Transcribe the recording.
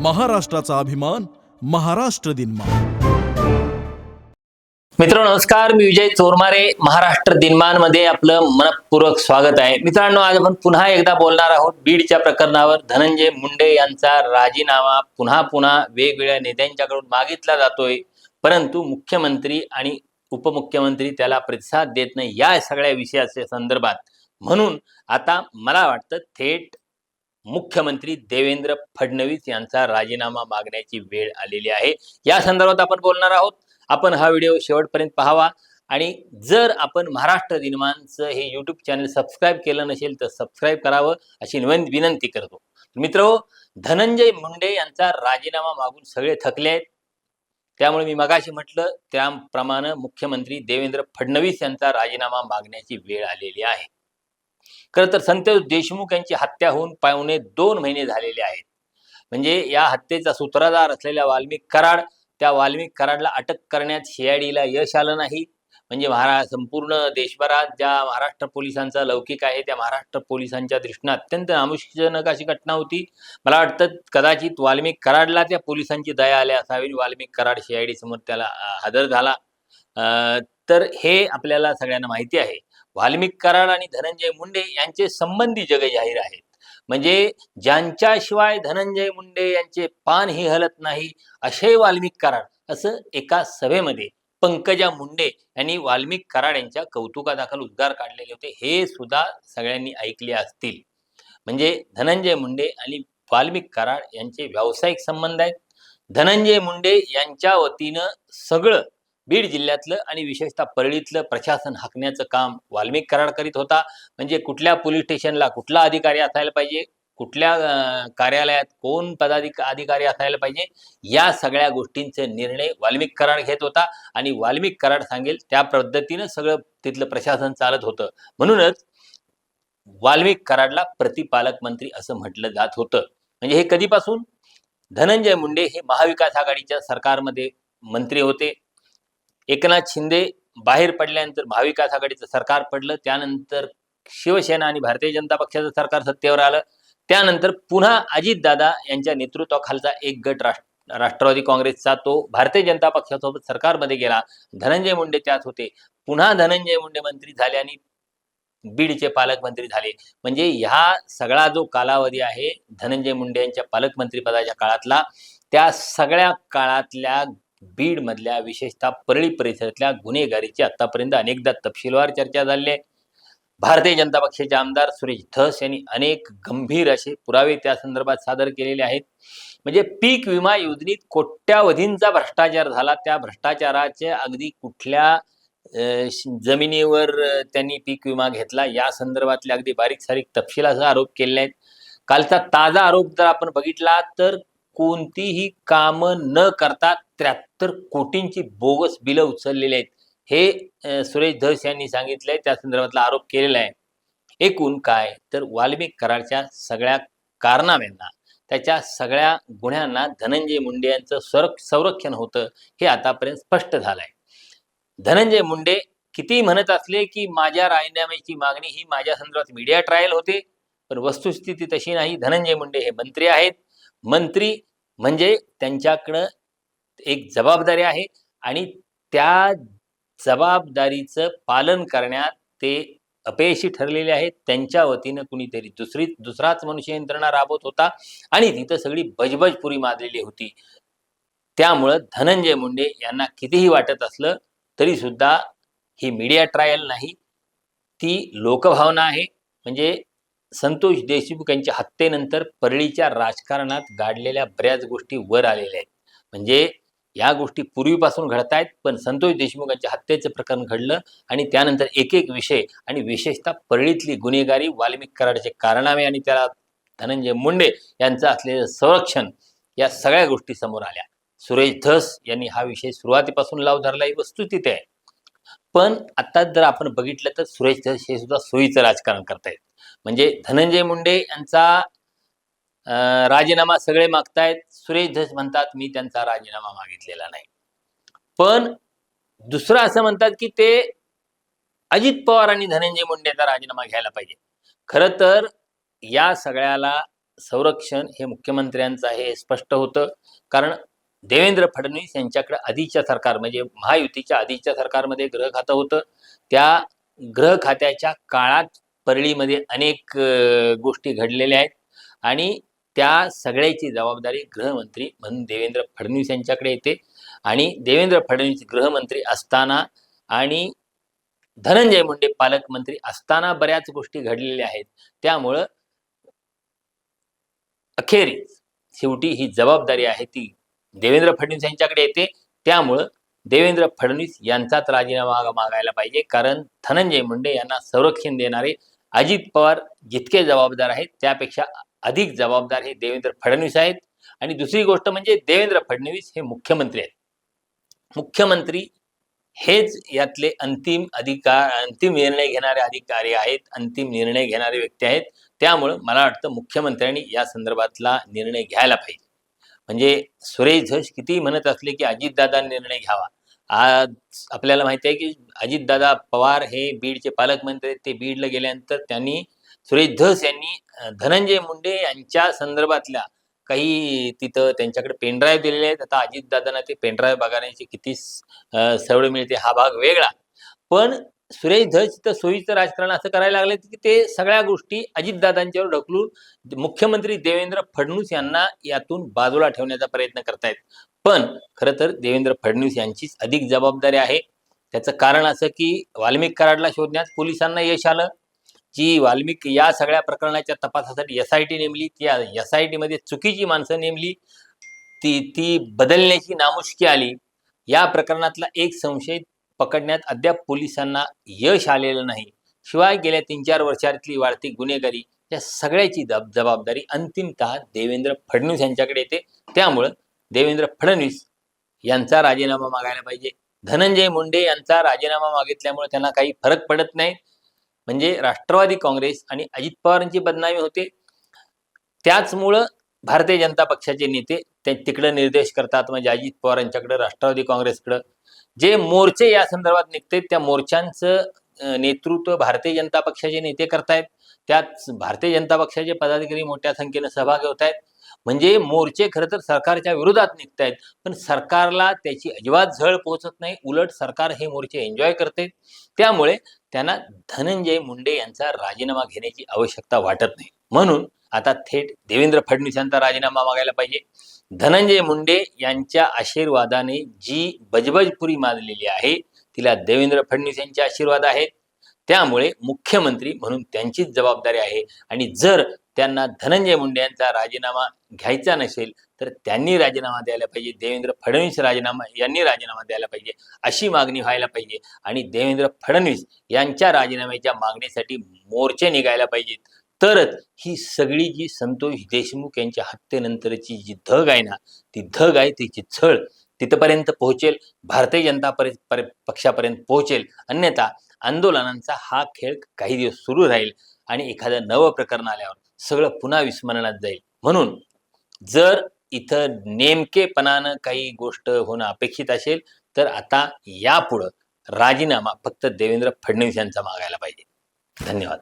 महाराष्ट्राचा अभिमान महाराष्ट्र दिनमान. मित्र नमस्कार. मी विजय चोरमारे महाराष्ट्र दिनमानमध्ये आपलं मनपूर्वक स्वागत आहे. मित्रांनो आज आपण पुन्हा एकदा बोलणार आहोत बीडच्या प्रकरणावर. धनंजय मुंडे यांचा राजीनामा पुन्हा पुन्हा वेगवेगळ्या नेत्यांच्याकडून मागितला जातोय. परंतु मुख्यमंत्री आणि उपमुख्यमंत्री त्याला प्रतिसाद देत नाही या सगळ्या विषयाच्या संदर्भात. म्हणून आता मला वाटतं थेट मुख्यमंत्री देवेंद्र फडणवीस यांचा राजीनामा मागण्याची वेळ आलेली आहे. या संदर्भात आपण बोलणार आहोत. आपण हा व्हिडिओ शेवटपर्यंत पाहावा. आणि जर आपण महाराष्ट्र दिनमानचं हे युट्यूब चॅनल सबस्क्राईब केलं नसेल तर सबस्क्राईब करावं अशी विनंती करतो. मित्र धनंजय मुंडे यांचा राजीनामा मागून सगळे थकले आहेत. त्यामुळे मी मगाशी म्हटलं त्याप्रमाणे मुख्यमंत्री देवेंद्र फडणवीस यांचा राजीनामा मागण्याची वेळ आलेली आहे. खरं तर संत देशमुख यांची हत्या होऊन पावणे दोन महिने झालेले आहेत. म्हणजे या हत्येचा सूत्रधार असलेल्या वाल्मिक कराड त्या वाल्मिक कराडला अटक करण्यात सीआयडीला यश आलं नाही. म्हणजे महारा संपूर्ण देशभरात ज्या महाराष्ट्र पोलिसांचा लौकिक आहे त्या महाराष्ट्र पोलिसांच्या दृष्टीनं अत्यंत नामुष्कीजनक अशी घटना होती. मला वाटतं कदाचित वाल्मिक कराडला त्या पोलिसांची दया आल्या असावी. वाल्मिक कराड सीआयडी समोर त्याला हजर झाला. तर हे आपल्याला सगळ्यांना माहिती आहे. वाल्मिक कराड आणि धनंजय मुंडे यांचे संबंधी जग जाहीर आहेत. म्हणजे ज्यांच्याशिवाय धनंजय मुंडे यांचे पान ही हलत नाही असे वाल्मिक कराड असं एका सभेमध्ये पंकजा मुंडे यांनी वाल्मिक कराड यांच्या कौतुकादाखल उद्गार काढलेले होते. हे सुद्धा सगळ्यांनी ऐकले असतील. म्हणजे धनंजय मुंडे आणि वाल्मिक कराड यांचे व्यावसायिक संबंध आहेत. धनंजय मुंडे यांच्या वतीनं सगळं बीड जिल्ह्यातलं आणि विशेषतः परळीतलं प्रशासन हाकण्याचं काम वाल्मिक कराड करीत होता. म्हणजे कुठल्या पोलीस स्टेशनला कुठला अधिकारी असायला पाहिजे? कुठल्या कार्यालयात कोण पदाधिक अधिकारी असायला पाहिजे? या सगळ्या गोष्टींचे निर्णय वाल्मिक कराड घेत होता. आणि वाल्मिक कराड सांगेल त्या पद्धतीनं सगळं तिथलं प्रशासन चालत होतं. म्हणूनच वाल्मिक कराडला प्रतिपालक मंत्री असं म्हटलं जात होतं. म्हणजे हे कधीपासून? धनंजय मुंडे हे महाविकास आघाडीच्या सरकारमध्ये मंत्री होते. एकनाथ शिंदे बाहेर पडल्यानंतर महाविकास आघाडीचं सरकार पडलं त्यानंतर शिवसेना आणि भारतीय जनता पक्षाचं सरकार सत्तेवर आलं त्यानंतर पुन्हा अजितदादा यांच्या नेतृत्वाखालचा एक गट राष्ट्र राष्ट्रवादी काँग्रेसचा तो भारतीय जनता पक्षासोबत सरकारमध्ये गेला धनंजय मुंडे त्यात होते पुन्हा धनंजय मुंडे मंत्री झाले आणि बीडचे पालकमंत्री झाले. म्हणजे ह्या सगळा जो कालावधी आहे धनंजय मुंडे यांच्या पालकमंत्री पदाच्या काळातला त्या सगळ्या काळातल्या बीड मधल्या विशेषतः परळी परिसरातल्या गुन्हेगारीची आतापर्यंत अनेकदा तपशीलवार चर्चा झाली आहे. भारतीय जनता पक्षाचे आमदार सुरेश धस यांनी अनेक गंभीर असे पुरावे त्या संदर्भात सादर केलेले आहेत. म्हणजे पीक विमा योजनेत कोट्यावधींचा भ्रष्टाचार झाला. त्या भ्रष्टाचाराचे अगदी कुठल्या जमिनीवर त्यांनी पीक विमा घेतला या संदर्भातले अगदी बारीक सारीक तपशिलासह आरोप केले आहेत. कालचा ताजा आरोप जर आपण बघितला तर कोणतीही कामं न करता त्र्याहत्तर कोटींची बोगस बिलं उचललेली आहेत. हे सुरेश धस यांनी सांगितलंय त्या संदर्भातला आरोप केलेला आहे. एकूण काय? तर वाल्मिक कराडच्या सगळ्या कारनाम्यांना त्याच्या सगळ्या गुन्ह्यांना धनंजय मुंडे यांचं संरक संरक्षण होतं हे आतापर्यंत स्पष्ट झालंय. धनंजय मुंडे किती म्हणत असले की माझ्या राजीनाम्याची मागणी ही माझ्या संदर्भात मीडिया ट्रायल होते पण वस्तुस्थिती तशी नाही. धनंजय मुंडे हे मंत्री आहेत. मंत्री म्हणजे त्यांच्याकडं एक जबाबदारी आहे आणि त्या जबाबदारीचं पालन करण्यात ते अपयशी ठरलेले आहेत. त्यांच्या वतीनं कुणीतरी दुसरी दुसराच मनुष्य यंत्रणा राबवत होता आणि तिथं सगळी बजबजपुरी माजलेली होती. त्यामुळं धनंजय मुंडे यांना कितीही वाटत असलं तरी सुद्धा ही मीडिया ट्रायल नाही. ती लोकभावना आहे. म्हणजे संतोष देशमुख यांच्या हत्येनंतर परळीच्या राजकारणात गाडलेल्या बऱ्याच गोष्टी वर आलेल्या आहेत. म्हणजे या गोष्टी पूर्वीपासून घडत आहेत पण संतोष देशमुख यांच्या हत्येचं प्रकरण घडलं आणि त्यानंतर एक एक विषय आणि विशेषतः परळीतली गुन्हेगारी वाल्मिक कराडचे कारनामे आणि त्याला धनंजय मुंडे यांचं असलेलं संरक्षण या सगळ्या गोष्टी समोर आल्या. सुरेश धस यांनी हा विषय सुरुवातीपासून लाव धरला ही वस्तुस्थिती आहे. पण आता जर आपण बघितलं तर सुरेश धस हे सुद्धा सोयीचं राजकारण करतायत. म्हणजे धनंजय मुंडे यांचा राजीनामा सगळे मागतायत. सुरेश धस म्हणतात मी त्यांचा राजीनामा मागितलेला नाही. पण दुसरं असं म्हणतात की ते अजित पवार आणि धनंजय मुंडेचा राजीनामा घ्यायला पाहिजे. खरं तर या सगळ्याला संरक्षण हे मुख्यमंत्र्यांचं आहे हे स्पष्ट होतं. कारण देवेंद्र फडणवीस यांच्याकडे आधीच्या सरकार म्हणजे महायुतीच्या आधीच्या सरकारमध्ये गृह खातं होतं. त्या गृह खात्याच्या काळात परळीमध्ये अनेक गोष्टी घडलेल्या आहेत. आणि त्या सगळ्याची जबाबदारी गृहमंत्री म्हणून देवेंद्र फडणवीस यांच्याकडे येते. आणि देवेंद्र फडणवीस गृहमंत्री असताना आणि धनंजय मुंडे पालकमंत्री असताना बऱ्याच गोष्टी घडलेल्या आहेत. त्यामुळं अखेरीस शेवटी ही जबाबदारी आहे ती देवेंद्र फडणवीस यांच्याकडे येते. त्यामुळं देवेंद्र फडणवीस यांचाच राजीनामा मागायला पाहिजे. कारण धनंजय मुंडे यांना संरक्षण देणारे अजित पवार जितके जबाबदार आहेत त्यापेक्षा अधिक जबाबदार हे देवेंद्र फडणवीस आहेत. आणि दुसरी गोष्ट म्हणजे देवेंद्र फडणवीस हे मुख्यमंत्री आहेत. मुख्यमंत्री हेच यातले अंतिम अधिकार अंतिम निर्णय घेणारे अधिकारी आहेत अंतिम निर्णय घेणारे व्यक्ती आहेत. त्यामुळं मला वाटतं मुख्यमंत्र्यांनी या संदर्भातला निर्णय घ्यायला पाहिजे. म्हणजे सुरेश धस किती म्हणत असले की अजितदादा निर्णय घ्यावा. आज आपल्याला माहिती आहे की अजितदादा पवार हे बीडचे पालकमंत्री आहेत. ते बीडला गेल्यानंतर त्यांनी सुरेश धस यांनी धनंजय मुंडे यांच्या संदर्भातल्या काही तिथं त्यांच्याकडे पेनड्राईव्ह दिलेले आहेत. आता अजितदादांना ते पेनड्राईव्ह बघण्याची किती सवड मिळते हा भाग वेगळा. पण सुरेश धस तर सोयीचं राजकारण असं करायला लागले की ते सगळ्या गोष्टी अजितदादांच्यावर ढकलून मुख्यमंत्री देवेंद्र फडणवीस यांना यातून बाजूला ठेवण्याचा प्रयत्न करतायत. पण खरं तर देवेंद्र फडणवीस यांचीच अधिक जबाबदारी आहे. त्याचं कारण असं की वाल्मिक कराडला शोधण्यात पोलिसांना यश आलं. जी वाल्मिक या सगळ्या प्रकरणाच्या तपासासाठी एस आय टी नेमली त्या एस आय टीमध्ये चुकीची माणसं नेमली ती ती बदलण्याची नामुष्की आली. या प्रकरणातला एक संशयित पकडण्यात अद्याप पोलिसांना यश आलेलं नाही. शिवाय गेल्या तीन चार वर्षातली वाढती गुन्हेगारी या सगळ्याची जब- जबाबदारी अंतिमतः देवेंद्र फडणवीस यांच्याकडे येते. त्यामुळं देवेंद्र फडणवीस यांचा राजीनामा मागायला पाहिजे. धनंजय मुंडे यांचा राजीनामा मागितल्यामुळे त्यांना काही फरक पडत नाही. म्हणजे राष्ट्रवादी काँग्रेस आणि अजित पवारांची बदनामी होते. त्याचमुळं भारतीय जनता पक्षाचे नेते ते तिकडे निर्देश करतात. म्हणजे अजित पवार यांच्याकडे राष्ट्रवादी काँग्रेसकडं. जे मोर्चे या संदर्भात निघते त्या मोर्चांचं नेतृत्व भारतीय जनता पक्षाचे नेते करतायत. त्यात भारतीय जनता पक्षाचे पदाधिकारी मोठ्या संख्येनं सहभागी होत आहेत म्हणजे मोर्चे खरं तर सरकारच्या विरोधात निघतायत पण सरकारला त्याची अजिबात झळ पोहोचत नाही. उलट सरकार हे मोर्चे एन्जॉय करते. त्यामुळे त्यांना धनंजय मुंडे यांचा राजीनामा घेण्याची आवश्यकता वाटत नाही. म्हणून आता थेट देवेंद्र फडणवीस यांचा राजीनामा मागायला पाहिजे. धनंजय मुंडे यांच्या आशीर्वादाने जी बजबजपुरी माजलेली आहे तिला देवेंद्र फडणवीस यांचे आशीर्वाद आहेत. त्यामुळे मुख्यमंत्री म्हणून त्यांचीच जबाबदारी आहे. आणि जर त्यांना धनंजय मुंडे यांचा राजीनामा घ्यायचा नसेल तर त्यांनी राजीनामा द्यायला पाहिजे. देवेंद्र फडणवीस राजीनामा यांनी राजीनामा द्यायला पाहिजे अशी मागणी व्हायला पाहिजे. आणि देवेंद्र फडणवीस यांच्या राजीनाम्याच्या मागणीसाठी मोर्चे निघायला पाहिजेत. तरच ही सगळी जी संतोष देशमुख यांच्या हत्येनंतरची जी धग आहे ना ती धग आहे तिची छळ तिथपर्यंत पोहोचेल भारतीय जनता परि- पर पक्षापर्यंत पोहोचेल. अन्यथा आंदोलनांचा हा खेळ काही दिवस सुरू राहील आणि एखादं नवं प्रकरण आल्यावर सगळं पुन्हा विस्मरणात जाईल. म्हणून जर इथं नेमकेपणानं काही गोष्ट होणं अपेक्षित असेल तर आता यापुढं राजीनामा फक्त देवेंद्र फडणवीस यांचा मागायला पाहिजे. धन्यवाद.